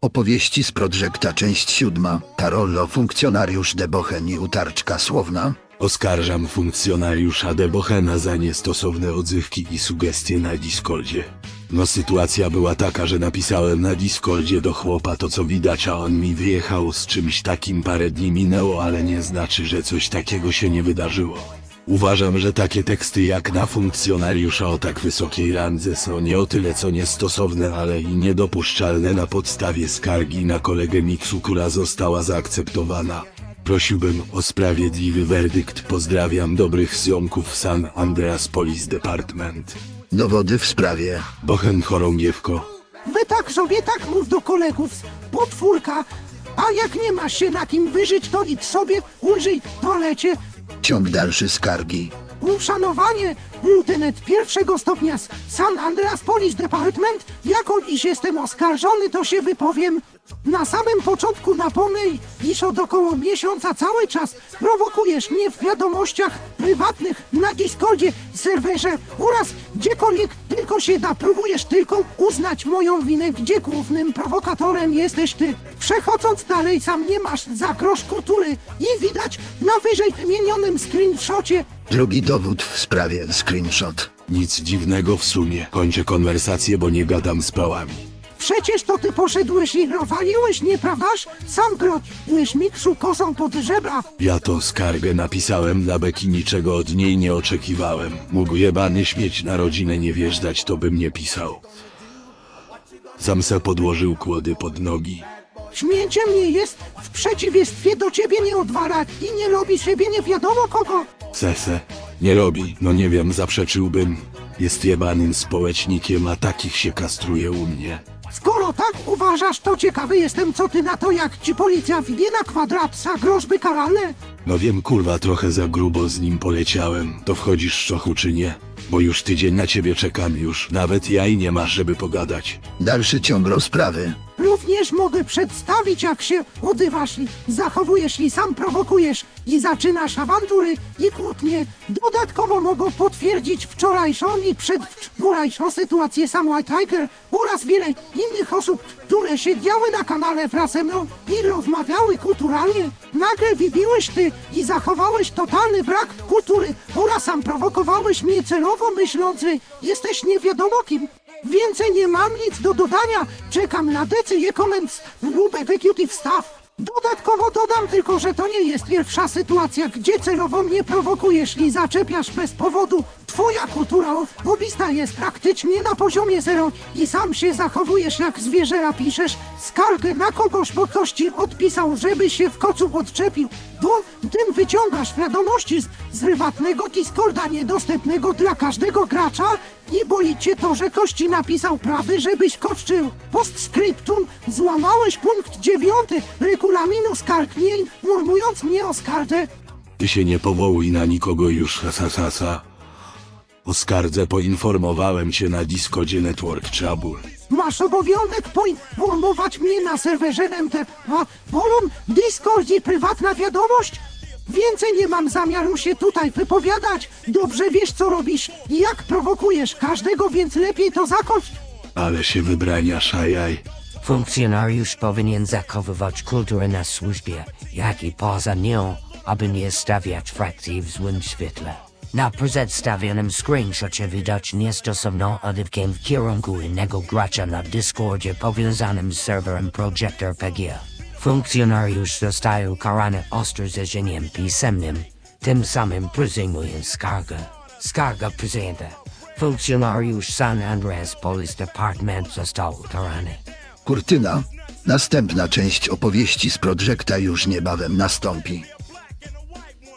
Opowieści z Prodrzekta, część siódma. Karollo, funkcjonariusz Debochen i utarczka słowna. Oskarżam funkcjonariusza Debochena za niestosowne odzywki i sugestie na Discordzie. No sytuacja była taka, że napisałem na Discordzie do chłopa to co widać, a on mi wyjechał z czymś takim parę dni minęło, ale nie znaczy, że coś takiego się nie wydarzyło. Uważam, że takie teksty jak na funkcjonariusza o tak wysokiej randze są nie o tyle co niestosowne, ale i niedopuszczalne na podstawie skargi na kolegę Miksu, która została zaakceptowana. Prosiłbym o sprawiedliwy werdykt. Pozdrawiam dobrych ziomków San Andreas Police Department. Dowody w sprawie. Bochen chorągiewko. Wy tak sobie tak mów do kolegów z podwórka, a jak nie masz się na kim wyżyć, to idź sobie, ulżyj w toalecie. Ciąg dalszy skargi. Uszanowanie, lieutenant pierwszego stopnia z San Andreas Police Department, jako iż jestem oskarżony, to się wypowiem. Na samym początku napomnę, iż od około miesiąca cały czas prowokujesz mnie w wiadomościach prywatnych na Discordzie, serwerze oraz gdziekolwiek tylko się da. Próbujesz tylko uznać moją winę, gdzie głównym prowokatorem jesteś ty. Przechodząc dalej, sam nie masz za grosz kultury i widać na wyżej wymienionym screenshocie Drugi dowód w sprawie. Screenshot. Nic dziwnego w sumie. Kończę konwersację, bo nie gadam z pałami. Przecież to ty poszedłeś i rozwaliłeś, nieprawdaż? Sam groźłeś miksu kosą pod żebra. Ja to skargę napisałem dla Beki, niczego od niej nie oczekiwałem. Mógł jebany śmieć na rodzinę nie wjeżdżać, to bym nie pisał. Sam se podłożył kłody pod nogi. Śmieciem nie jest w przeciwieństwie do ciebie nie odwala i nie robi siebie nie wiadomo kogo. Sese. Nie robi, no nie wiem, zaprzeczyłbym. Jest jebanym społecznikiem, a takich się kastruje u mnie. Skoro tak uważasz, to ciekawy jestem, co ty na to, jak ci policja wbije na kwadrat za groźby karalne. No wiem, kurwa, trochę za grubo z nim poleciałem. To wchodzisz szczochu czy nie? Bo już tydzień na ciebie czekam już. Nawet jaj nie masz, żeby pogadać. Dalszy ciąg rozprawy. Również mogę przedstawić, jak się odzywasz i zachowujesz i sam prowokujesz i zaczynasz awantury i kłótnie. Dodatkowo mogę potwierdzić wczorajszą i przedwczorajszą sytuację Samuel Tiger oraz wiele innych osób, które siedziały na kanale wraz ze mną i rozmawiały kulturalnie. Nagle wybiłeś ty i zachowałeś totalny brak kultury oraz sam prowokowałeś mnie celowo myśląc, że jesteś nie wiadomo kim. Więcej nie mam nic do dodania. Czekam na decyzję komend lub executive staff. Dodatkowo dodam tylko, że to nie jest pierwsza sytuacja, gdzie celowo mnie prowokujesz i zaczepiasz bez powodu. Twoja kultura osobista jest praktycznie na poziomie zero i sam się zachowujesz jak zwierzę, piszesz skargę na kogoś, bo ktoś ci odpisał, żeby się w kocu odczepił. Do tym wyciągasz wiadomości z, prywatnego Discorda niedostępnego dla każdego gracza i boli cię to, że ktoś ci napisał prawy, żebyś koszczył. Postscriptum złamałeś punkt dziewiąty skarg, nie informując mnie o skardze. Ty się nie powołuj na nikogo już, ha, ha, ha, ha. O skardze poinformowałem cię na Discordzie Network Trouble. Masz obowiązek poinformować mnie na serwerze MT, a Forum, Discord i prywatna wiadomość? Więcej nie mam zamiaru się tutaj wypowiadać. Dobrze wiesz co robisz i jak prowokujesz każdego, więc lepiej to zakończ. Ale się wybraniasz, ajaj. Funkcjonariusz powinien zachowywać kulturę na służbie, jak i poza nią, aby nie stawiać frakcji w złym świetle. Na przedstawionym screenshocie widać niestosowną odywkiem w kierunku innego gracza na Discordzie powiązanym z serwerem Projector PGA. Funkcjonariusz został karany ostrzeżeniem pisemnym, tym samym przyjmując skargę. Skarga przyjęta. Funkcjonariusz San Andreas Police Department został karany. Kurtyna. Następna część opowieści z Prodrzekta już niebawem nastąpi.